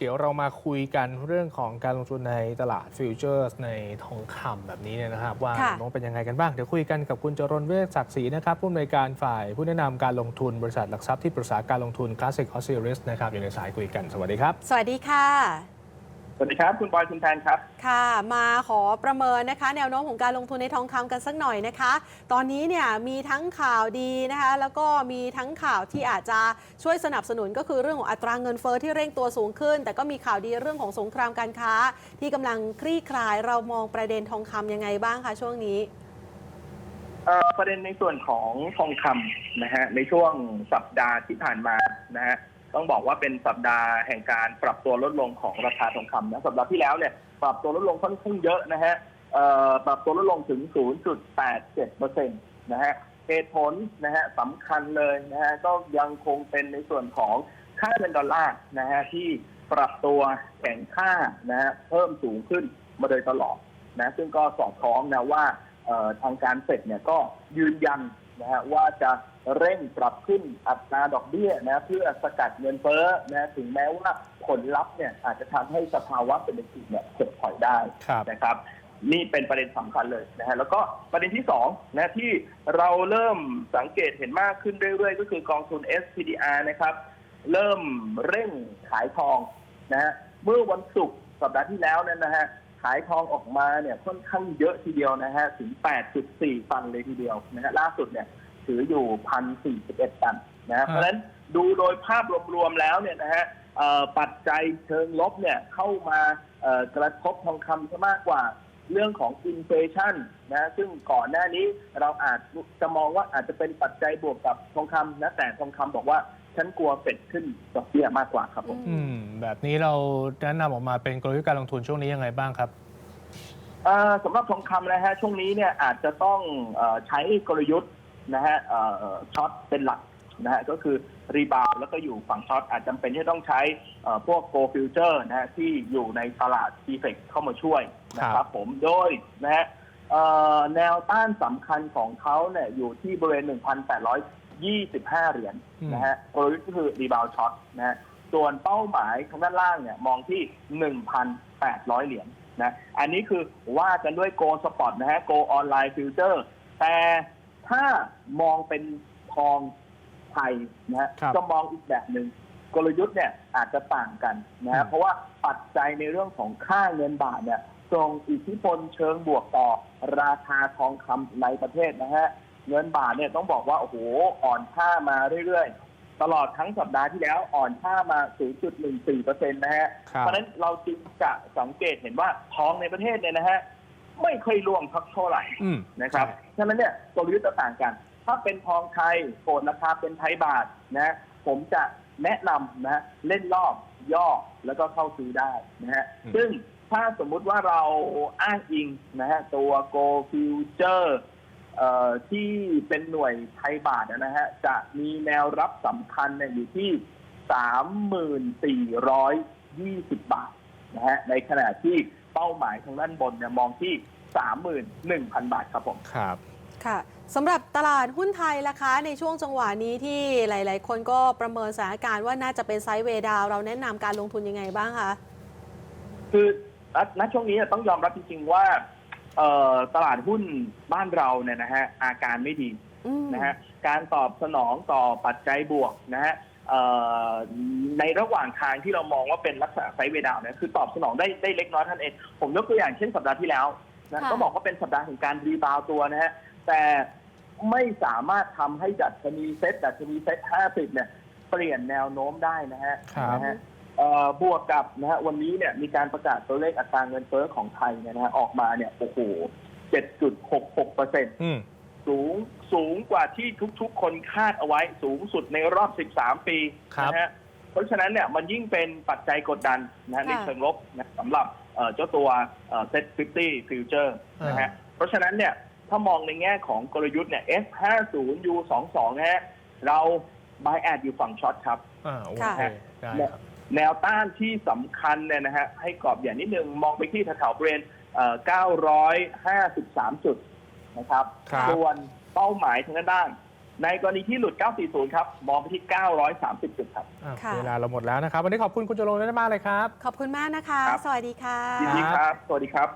เดี๋ยวเรามาคุยกันเรื่องของการลงทุนในตลาดฟิวเจอร์สในทองคำแบบนี้เนี่ยนะครับ ว่าค่ะน้องเป็นยังไงกันบ้าง เดี๋ยวคุยกันกับคุณจรนเวชศักดิ์ศรีนะครับผู้อำนวยการฝ่ายผู้แนะนำการลงทุนบริษัทหลักทรัพย์ที่ปรึกษาการลงทุน Classic o s i r i s นะครับอยู่ในสายคุยกันสวัสดีครับ สวัสดีค่ะ สวัสดีครับ คุณบอยคุณแทนครับ ค่ะ มาขอประเมินนะคะ แนวโน้มของการลงทุนในทองคำกันสักหน่อยนะคะ ตอนนี้เนี่ยมีทั้งข่าวดีนะคะ แล้วก็มีทั้งข่าวที่อาจจะช่วยสนับสนุนก็คือเรื่องของอัตราเงินเฟอ้อที่เร่งตัวสูงขึ้น แต่ก็มีข่าวดีเรื่องของสงครามการค้า ที่กำลังคลี่คลายเรามองประเด็นทองคำยังไงบ้างคะช่วงนี้เอ่อประเด็นในส่วนของทองคำนะฮะในช่วงสัปดาห์ที่ผ่านมานะฮะ ต้องบอกว่าเป็นสัปดาห์แห่งการปรับตัวลดลงของราคาทองคำนะสัปดาห์ที่แล้วเนี่ยปรับตัวลดลงค่อนข้างเยอะนะฮะปรับตัวลดลงถึง 0.87เปอร์เซ็นต์นะฮะเหตุผลนะฮะสำคัญเลยนะฮะก็ยังคงเป็นในส่วนของค่าเงินดอลลาร์นะฮะที่ปรับตัวแข็งค่านะฮะเพิ่มสูงขึ้นมาโดยตลอดนะซึ่งก็สอดคล้องนะว่าทางการเฟดเนี่ยก็ยืนยัน นะฮะว่าจะเร่งปรับขึ้นอัตราดอกเบี้ยนะเพื่อสกัดเงินเฟ้อนะถึงแม้ว่าผลลัพธ์เนี่ยอาจจะทำให้สภาวะเศรษฐกิจเนี่ยถดถอยได้ครับนะครับนี่เป็นประเด็นสำคัญเลยนะฮะแล้วก็ประเด็นที่สองนะที่เราเริ่มสังเกตเห็นมากขึ้นเรื่อยๆ ก็คือกองทุน SPDR นะครับ เริ่มเร่งขายทองนะฮะเมื่อวันศุกร์สัปดาห์ที่แล้วนั้นนะฮะ ขายทองออกมาเนี่ยค่อนข้างเยอะทีเดียวนะฮะถึง 8.4 ตันเลยทีเดียวนะฮะล่าสุดเนี่ยถืออยู่1,041ตันนะฮะเพราะฉะนั้นดูโดยภาพรวมๆแล้วเนี่ยนะฮะเอ่อปัจจัยเชิงลบเนี่ยเข้ามาเอ่อกระทบทองคำซะมากกว่าเรื่องของอินเฟชันนะซึ่งก่อนหน้านี้เราอาจจะมองว่าอาจจะเป็นปัจจัยบวกกับทองคำนะแต่ทองคำบอกว่า ฉันกลัวเฟดขึ้นดอกเบี้ยมากกว่าครับผม อืม แบบนี้เราแนะนำออกมาเป็นกลยุทธ์การลงทุนช่วงนี้ยังไงบ้างครับ เอ่อสำหรับทองคำนะฮะช่วงนี้เนี่ยอาจจะต้องเอ่อใช้กลยุทธ์นะฮะเอ่อช็อตเป็นหลักนะฮะก็คือรีบาวแล้วก็อยู่ฝั่งช็อตอาจจำเป็นที่จะต้องใช้เอ่อพวกโกลฟิวเจอร์นะฮะที่อยู่ในตลาดดีเฟกเข้ามาช่วยนะคครัรับบ ผมโดยนะฮะเอ่อแนวต้านสำคัญของเขาเนี่ยอยู่ที่บริเวณ 1,825 เหรียญนะฮะกลยุทธ์ก็คือรีบาวช็อตนะฮะส่วนเป้าหมายทางด้านล่างเนี่ยมองที่ 1,800 เหรียญนะอันนี้คือว่ากันด้วยโกสปอตนะฮะโกออนไลน์ฟิวเจอร์แต่ถ้ามองเป็นทองไทยนะฮะครับจะมองอีกแบบหนึ่งกลยุทธ์เนี่ยอาจจะต่างกันนะอืฮะมเพราะว่าปัจจัยในเรื่องของค่าเงินบาทเนี่ยส่งอิทธิพลเชิงบวกต่อราคาทองคำในประเทศนะฮะ เงินบาทเนี่ยต้องบอกว่า โอ้โห อ่อนค่ามาเรื่อยๆ ตลอดทั้งสัปดาห์ที่แล้วอ่อนค่ามา 0.14%นะฮะครับเพราะฉะนั้นเราจึงจะสังเกตเห็นว่าทองในประเทศเนี่ยนะฮะ ไม่ค่อยร่วงสักเท่าไหร่อืมนะครับฉะนั้นเนี่ยกลยุทธ์จะต่างกัน ถ้าเป็นทองไทยโกดราคาเป็นไทยบาทนะผมจะแนะนำนะฮะเล่นรอบย่อแล้วก็เข้าซื้อได้นะฮะอืมซึ่งถ้าสมมุติว่าเราอ้างอิงนะฮะตัว Go Future เอ่อ ที่เป็นหน่วยไทยบาทนะฮะจะมีแนวรับสำคัญเนี่ยอยู่ที่3,420บาทนะฮะในขณะที่เป้าหมายทางด้านบนเนี่ยมองที่31,000บาทครับผมครับค่ะสำหรับตลาดหุ้นไทยล่ะคะในช่วงจังหวะนี้ที่หลาย ๆ คนก็ประเมินสถานการณ์ว่าน่าจะเป็นไซด์เวย์ดาวน์เราแนะนำการลงทุนยังไงบ้างคะ คือณณช่วงนี้ต้องยอมรับจริง ๆ ว่า เอ่อตลาดหุ้นบ้านเราเนี่ยนะฮะอาการไม่ดีอืมนะฮะการตอบสนองต่อปัจจัยบวกนะฮะเอ่อในระหว่างทางที่เรามองว่าเป็นลักษณะไซด์เวย์ดาวน์เนี่ยคือตอบสนองได้ได้เล็กน้อยเท่านั้นเองผมยกตัวอย่างเช่นสัปดาห์ที่แล้วนะค่ะ ก็บอกว่าเป็นสัปดาห์แห่งการรีบาวด์ตัวนะฮะแต่ไม่สามารถทำให้ดัชนีเซ็ตดัชนีเซ็ต50 เนี่ย เปลี่ยนแนวโน้มได้นะฮะครับ นะฮะ เอ่อบวกกับนะฮะวันนี้เนี่ยมีการประกาศตัวเลขอัตราเงินเฟ้อของไทยเนี่ยนะฮะออกมาเนี่ยโอ้โห7.66เปอร์เซ็นต์อืมสูงสูงกว่าที่ทุกๆ คนคาดเอาไว้สูงสุดในรอบ 13 ปีครับนะฮะเพราะฉะนั้นเนี่ยมันยิ่งเป็นปัจจัยกดดันนะฮะค่ะ ในเชิงลบนะสำหรับเอ่อเจ้าตัวเซ็ต50 future นะฮะเพราะฉะนั้นเนี่ยถ้ามองในแง่ของกลยุทธ์เนี่ย S50 U22 นะฮะเรา buy at อยู่ฝั่งช็อตครับ อ่าโอค่ะเคได้ครับ แนวต้านที่สำคัญเนี่ยนะฮะให้กรอบอย่างนิดนึงมองไปที่แถวๆบริเวณเอ่อ953 จุดนะครับครับ ส่วนเป้าหมายทางด้าน ในกรณีที่หลุด 940 ครับ มองไปที่ 930 จุดครับ อะค่ะ เวลาเราหมดแล้วนะครับ วันนี้ขอบคุณคุณจรงค์มากเลยครับ ขอบคุณมากนะคะ ครับ สวัสดีค่ะ ยินดีครับ สวัสดีครับ